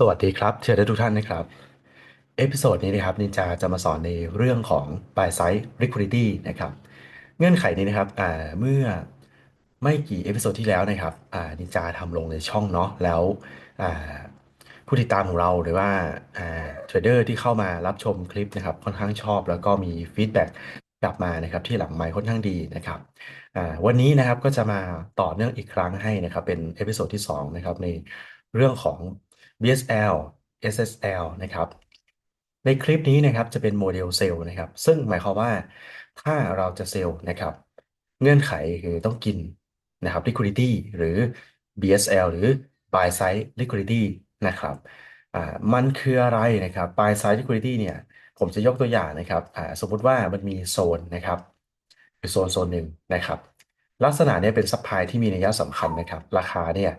สวัสดีครับ เชิญได้ทุกท่านนะครับ เอพิโซดนี้นะครับนินจาจะมาสอนในเรื่องของ buy side liquidity นะครับ เงื่อนไขนี้นะครับอ่าเมื่อไม่กี่เอพิโซดที่แล้วนะครับอ่านินจาทำลงในช่องเนาะแล้วอ่าผู้ติดตามของเราหรือว่าเทรดเดอร์ที่เข้ามารับชมคลิปนะครับค่อนข้างชอบ แล้วก็มีฟีดแบ็กกลับมานะครับที่หลังไมค์ค่อนข้างดีนะครับอ่าวันนี้นะครับก็จะมาต่อเนื่องอีกครั้งให้นะครับเป็นเอพิโซดที่2นะครับในเรื่องของ BSL SSL นะครับในคลิปนี้นะครับจะเป็นโมเดลเซลล์นะครับ ซึ่งหมายความว่าถ้าเราจะเซลล์นะครับ เงื่อนไขคือต้องกินนะครับ liquidity หรือ BSL หรือ buy side liquidity นะครับมันคืออะไรนะครับ buy side liquidity เนี่ยผมจะยกตัวอย่างนะครับสมมติว่ามันมีโซนนะครับคือโซนโซนหนึ่งนะครับ ลักษณะเนี้เป็นซัพพลายที่มีนัยสำคัญนะครับ ราคาเนี่ย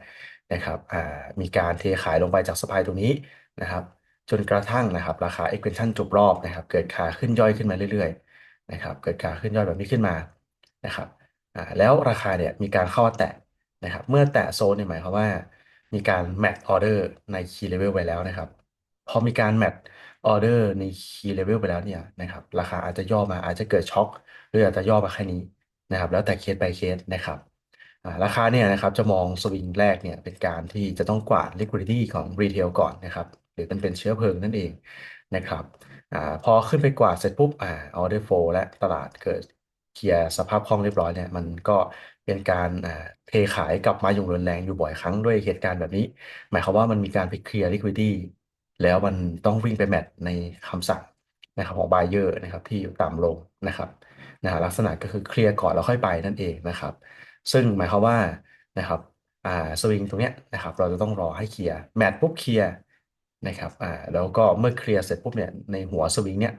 นะครับอ่ามีการเทขายลงไปจากซัพพลายตรงนี้นะครับ จนกระทั่งนะครับ ราคา extension จบรอบนะครับ เกิดขาขึ้นย่อยขึ้นมาเรื่อยๆนะครับ เกิดขาขึ้นย่อยแบบนี้ขึ้นมานะครับอ่าแล้วราคาเนี่ยมีการเข้ามาแตะนะครับ เมื่อแตะโซนเนี่ยหมายความว่า มีการ match order ใน key level ไปแล้วนะครับ พอมีการ match order ใน key level ไปแล้วเนี่ยนะครับ ราคาอาจจะย่อมาอาจจะเกิดช็อคหรืออาจจะย่อมาแค่นี้นะครับ แล้วแต่เคส by เคสนะครับ อ่าราคาเนี่ยนะครับจะมองสวิงแรกเนี่ยเป็นการที่จะต้องกวาด liquidity ของ retail ก่อนนะครับ หรือมันเป็นเชื้อเพลิงนั่นเองนะครับอ่าพอขึ้นไปกวาดเสร็จปุ๊บอ่า order flow และตลาดเกิดเคลียร์สภาพคล่องเรียบร้อยเนี่ยมันก็เป็นการอ่าเทขายกลับมาอย่างรุนแรงอยู่บ่อยครั้งด้วยเหตุการณ์แบบนี้ หมายความว่ามันมีการไปเคลียร์ liquidity แล้วมันต้องวิ่งไปแมทในคำสั่งนะครับของ buyer นะครับที่อยู่ต่ำลงนะครับนะฮะลักษณะก็คือเคลียร์ก่อนแล้วค่อยไปนั่นเองนะครับ ซึ่งหมายความว่านะครับอ่าสวิงตรงเนี้ยนะครับเราจะต้องรอให้เคลียร์แมทปุ๊บเคลียร์นะครับอ่าแล้วก็เมื่อเคลียร์เสร็จปุ๊บเนี่ยในหัวสวิงเนี่ย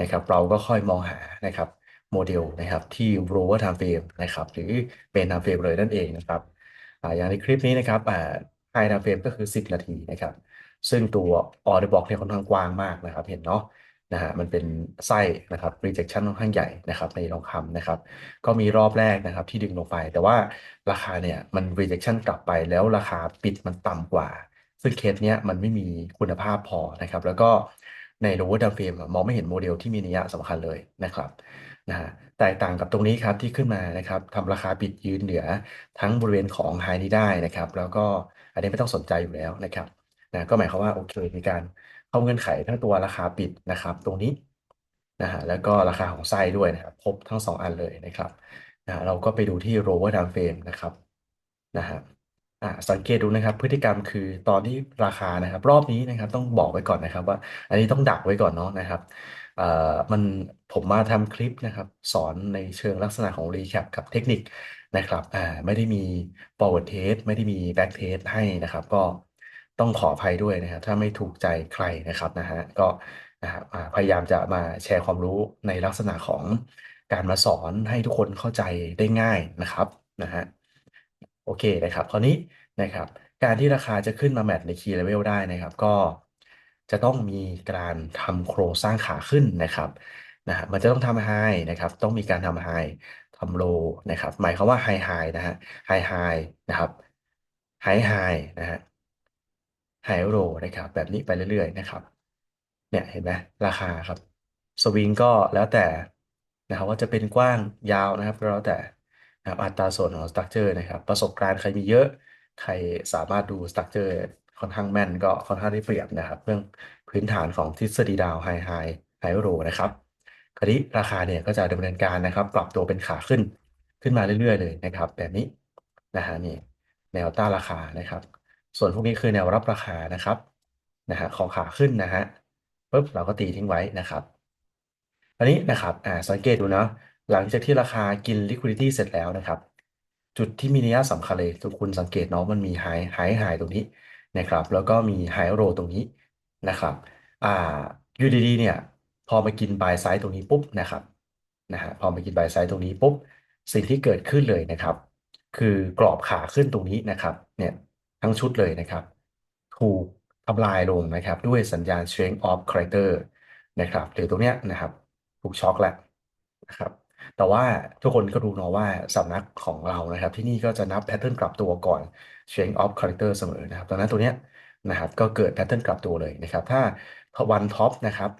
นะครับเราก็ค่อยมองหานะครับโมเดลนะครับที่ lower time frame นะครับหรือเป็น time frame เลยนั่นเองนะครับอ่าอย่างในคลิปนี้นะครับอ่า high time frame ก็คือ 10 นาทีนะครับ ซึ่งตัว order block เนี่ยค่อนข้างกว้างมากนะครับเห็นเนาะ นะฮะมันเป็นไส้นะครับ rejection ค่อนข้างใหญ่นะครับในทองคำนะครับ ก็มีรอบแรกนะครับที่ดึงลงไป แต่ว่าราคาเนี่ยมัน rejection กลับไปแล้วราคาปิดมันต่ำกว่า ซึ่งเคสเนี้ยมันไม่มีคุณภาพพอนะครับ แล้วก็ใน lower time frame อะมองไม่เห็นโมเดลที่มีนัยสำคัญเลยนะครับนะฮะแตกต่างกับตรงนี้ครับที่ขึ้นมานะครับทำราคาปิดยืนเหนือทั้งบริเวณของไฮนี้ได้นะครับ แล้วก็อันนี้ไม่ต้องสนใจอยู่แล้วนะครับนะก็หมายความว่าโอเคมีการ เข้าเงื่อนไขทั้งตัวราคาปิดนะครับ ตรงนี้นะฮะแล้วก็ราคาของไส้ด้วยนะครับครบทั้งสองอันเลยนะครับนะเราก็ไปดูที่ lower time frame นะครับนะฮะอ่าสังเกตดูนะครับ พฤติกรรมคือตอนที่ราคานะครับ รอบนี้นะครับ ต้องบอกไว้ก่อนนะครับ ว่า อันนี้ต้องดักไว้ก่อนเนาะนะครับเอ่อมันผมมาทำคลิปนะครับ สอนในเชิงลักษณะของ recap กับเทคนิคนะครับอ่าไม่ได้มี forward test ไม่ได้มี back test ให้นะครับ ก็ ต้องขออภัยด้วยนะครับถ้าไม่ถูกใจใครนะครับนะฮะก็นะครับพยายามจะมาแชร์ความรู้ในลักษณะของการมาสอนให้ทุกคนเข้าใจได้ง่ายนะครับนะฮะโอเคนะครับคราวนี้นะครับ การที่ราคาจะขึ้นมาแมทใน Key Level ได้นะครับ ก็จะต้องมีการทำโครงสร้างขาขึ้นนะครับนะฮะมันจะต้องทำไฮนะครับ ต้องมีการทำไฮทำโลนะครับ หมายความว่าไฮไฮนะฮะไฮไฮนะครับไฮไฮนะฮะ ไฮโลนะครับ แบบนี้ไปเรื่อยๆนะครับ เนี่ยเห็นไหมราคาครับ สวิงก็แล้วแต่นะครับว่าจะเป็นกว้างยาวนะครับก็แล้วแต่นะครับอัตราส่วนของสตรัคเจอร์นะครับ ประสบการณ์ใครมีเยอะ ใครสามารถดูสตรัคเจอร์ค่อนข้างแม่นก็ค่อนข้างได้เปรียบนะครับ เรื่องพื้นฐานของทฤษฎีดาวไฮไฮไฮโรนะครับคราวนี้ราคาเนี่ยก็จะดำเนินการนะครับ ปรับตัวเป็นขาขึ้นขึ้นมาเรื่อยๆ เลยนะครับ แบบนี้นะฮะนี่แนวต้านราคานะครับ ส่วนพวกนี้คือแนวรับราคานะครับนะฮะของขาขึ้นนะฮะปุ๊บเราก็ตีทิ้งไว้นะครับอันนี้นะครับอ่าสังเกตดูนะหลังจากที่ราคากิน liquidity เสร็จแล้วนะครับ จุดที่มีนัยสำคัญเลยทุกคุณสังเกตเนาะมันมีไฮไฮไฮตรงนี้นะครับ แล้วก็มีไฮโรตรงนี้นะครับอ่าอยู่ดีๆเนี่ยพอมากิน buy side ตรงนี้ปุ๊บนะครับนะฮะพอมากิน buy side ตรงนี้ปุ๊บสิ่งที่เกิดขึ้นเลยนะครับ คือกรอบขาขึ้นตรงนี้นะครับเนี่ย ทั้งชุดเลยนะครับ ถูกทำลายลงนะครับ ด้วยสัญญาณ strength of character นะครับ หรือตรงเนี้ยนะครับถูกช็อกแล้วนะครับแต่ว่าทุกคนก็รู้เนาะว่าสำนักของเรานะครับ ที่นี่ก็จะนับแพทเทิร์นกลับตัวก่อน strength of character เสมอนะครับดังนั้นตัวเนี้ยนะครับก็เกิดแพทเทิร์นกลับตัวเลยนะครับ ถ้าวันท็อปนะครับ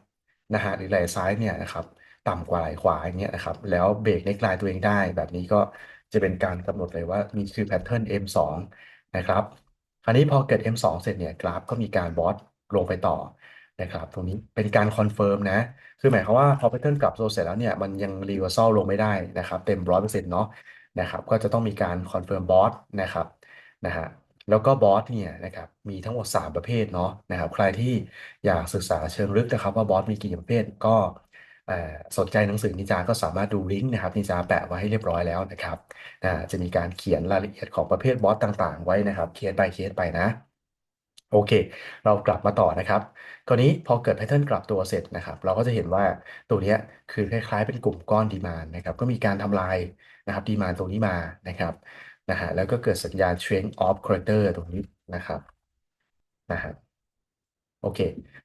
นะฮะหรือไหล่ซ้ายเนี่ยนะครับต่ำกว่าไหล่ขวาอย่างเงี้ยนะครับแล้วเบรกเน็กไลน์ตัวเองได้ แบบนี้ก็จะเป็นการกำหนดเลยว่ามีคือแพทเทิร์น M2 นะครับ คราวนี้พอเกิด M2 เสร็จเนี่ยกราฟก็มีการบอทลงไปต่อนะครับตรงนี้เป็นการคอนเฟิร์มนะ คือหมายความว่าพอแพทเทิร์นกลับตัวเสร็จแล้วเนี่ยมันยังรีเวอร์ซัลลงไม่ได้นะครับเต็มร้อยเปอร์เซ็นต์เนาะนะครับก็จะต้องมีการคอนเฟิร์มบอทนะครับนะฮะแล้วก็บอสเนี่ยนะครับมีทั้งหมด 3 ประเภทเนาะนะครับใครที่อยากศึกษาเชิงลึกนะครับว่าบอสมีกี่ประเภทก็ สนใจหนังสือนิจา ก็สามารถดูลิงก์นะครับนิจาแปะไว้ให้เรียบร้อยแล้วนะครับอ่าจะมีการเขียนรายละเอียดของประเภทบอสต่าง ๆ ไว้นะครับเคส by เคสไปนะ โอเค เรากลับมาต่อนะครับคราวนี้พอเกิดแพทเทิร์นกลับตัวเสร็จนะครับ เราก็จะเห็นว่าตัวนี้คือคล้าย ๆ เป็นกลุ่มก้อนดีมานนะครับ ก็มีการทำลายนะครับดีมานตรงนี้มานะครับนะฮะแล้วก็เกิดสัญญาณ strength of character ตรงนี้นะครับนะฮะโอเค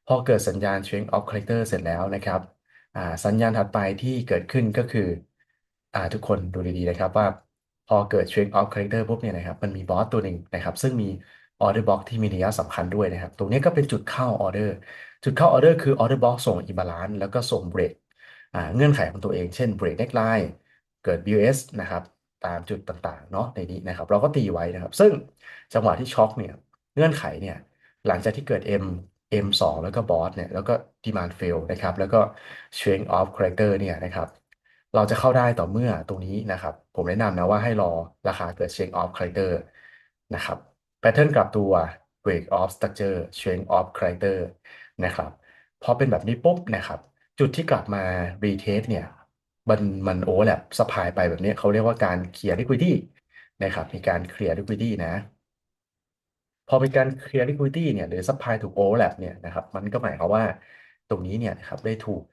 พอเกิดสัญญาณ strength of character เสร็จแล้วนะครับ สัญญาณถัดไปที่เกิดขึ้นก็คืออ่าทุกคนดูดีๆนะครับว่าพอเกิด strength of character ปุ๊บเนี่ยนะครับมันมีบอสตัวหนึ่งนะครับซึ่งมี order block ที่มีนัยสำคัญด้วยนะครับ ตรงนี้ก็เป็นจุดเข้า order จุดเข้า order คือ order block ส่ง imbalance แล้วก็ส่ง break อ่าเงื่อนไขของตัวเองเช่น break neckline เกิด BOS นะครับตามจุดต่างๆเนาะในนี้นะครับเราก็ตีไว้นะครับ ซึ่งจังหวะที่ช็อคเนี่ยเงื่อนไขเนี่ยหลังจากที่เกิด M M2 แล้วก็บอสเนี่ย แล้วก็ demand fail นะครับ แล้วก็ strength of character เนี่ยนะครับ เราจะเข้าได้ต่อเมื่อตรงนี้นะครับ ผมแนะนำนะว่าให้รอราคาเกิด strength of character นะครับ pattern กลับตัว break of structure strength of character นะครับ พอเป็นแบบนี้ปุ๊บนะครับ จุดที่กลับมา retest เนี่ย มันมันโอแลปสปายไปแบบนี้เขาเรียกว่าการเคลียร์ liquidity นะครับ มีการเคลียร์ liquidity นะ พอเป็นการเคลียร์ liquidity เนี่ยหรือ supply ถูก overlap เนี่ยนะครับมันก็หมายความว่าตรงนี้เนี่ยนะครับได้ถูก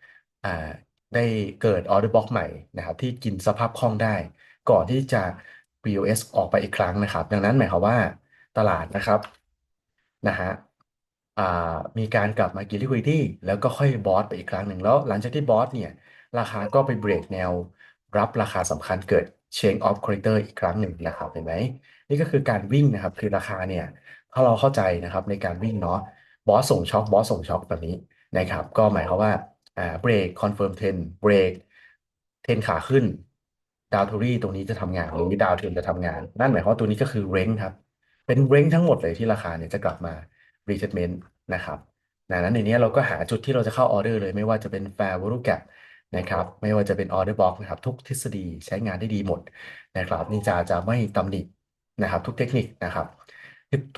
อ่าได้เกิด order block ใหม่นะครับที่กินสภาพคล่องได้ ก่อนที่จะ POS ออกไปอีกครั้งนะครับ ดังนั้นหมายความว่าตลาดนะครับนะฮะอ่ามีการกลับมากิน liquidity แล้วก็ค่อยบอสไปอีกครั้งหนึ่งแล้วหลังจากที่บอสเนี่ยราคาก็ไปเบรกแนวรับราคาสำคัญเกิด change of corrector อีกครั้งหนึ่งนะครับเห็นไหมนี่ก็คือการวิ่งนะครับคือราคาเนี่ย ถ้าเราเข้าใจนะครับในการวิ่งเนาะบอสส่งช็อคบอสส่งช็อคแบบนี้นะครับ ก็หมายความว่าอ่าเบรกคอนเฟิร์มเทนเบรกเทนขาขึ้นดาวทูรี่ตรงนี้จะทำงานหรือดาวเทนจะทำงาน นั่นหมายความว่าตัวนี้ก็คือเร้งครับ เป็นเร้งทั้งหมดเลยที่ราคาเนี่ยจะกลับมา retracement นะครับดังนั้นในนี้เราก็หาจุดที่เราจะเข้าออเดอร์เลยไม่ว่าจะเป็น fair value gap นะครับไม่ว่าจะเป็น order block นะครับ ทุกทฤษฎีใช้งานได้ดีหมดนะครับนินจาจะไม่ตำหนินะครับ ทุกเทคนิคนะครับ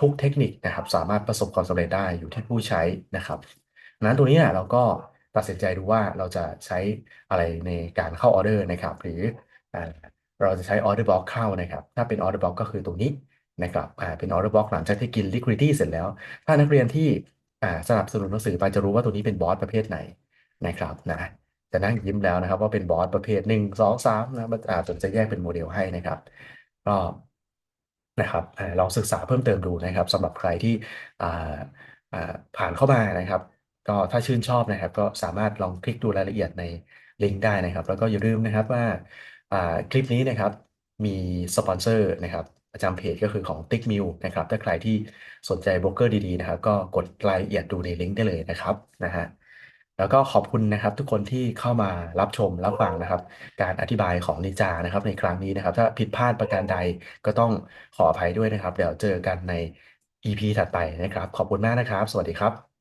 ทุกเทคนิคนะครับ สามารถประสบความสำเร็จได้อยู่ที่ผู้ใช้นะครับนั้นตรงนี้เนี่ยเราก็ตัดสินใจดูว่าเราจะใช้อะไรในการเข้าออเดอร์นะครับ หรือเราจะใช้ order block เข้านะครับ ถ้าเป็น order block ก็คือตรงนี้นะครับเป็น order block หลังจากที่กิน liquidity เสร็จแล้ว ถ้านักเรียนที่สนับสนุนหนังสือไปจะรู้ว่าตัวนี้เป็นบอสประเภทไหนนะครับนะจะนั่งยิ้มแล้วนะครับ ว่าเป็นบอสประเภทหนึ่งสองสามนะมันอาจจะแยกเป็นโมเดลให้นะครับ ก็ นะครับลองศึกษาเพิ่มเติมดูนะครับสำหรับใครที่ผ่านเข้ามานะครับ ก็ถ้าชื่นชอบนะครับ ก็สามารถลองคลิกดูรายละเอียดในลิงก์ได้นะครับ แล้วก็อย่าลืมนะครับว่าอ่าคลิปนี้นะครับมีสปอนเซอร์นะครับประจำเพจก็คือของ t i c m i l นะครับถ้าใครที่สนใจโบรกเกอร์ดีๆนะครับ ก็กดรายละเอียดดูในลิงก์ได้เลยนะครับนะฮะ แล้วก็ขอบคุณนะครับทุกคนที่เข้ามารับชมรับฟังนะครับ การอธิบายของนิจานะครับ ในครั้งนี้นะครับ ถ้าผิดพลาดประการใดก็ต้องขออภัยด้วยนะครับ เดี๋ยวเจอกันใน EP ถัดไปนะครับ ขอบคุณมากนะครับ สวัสดีครับ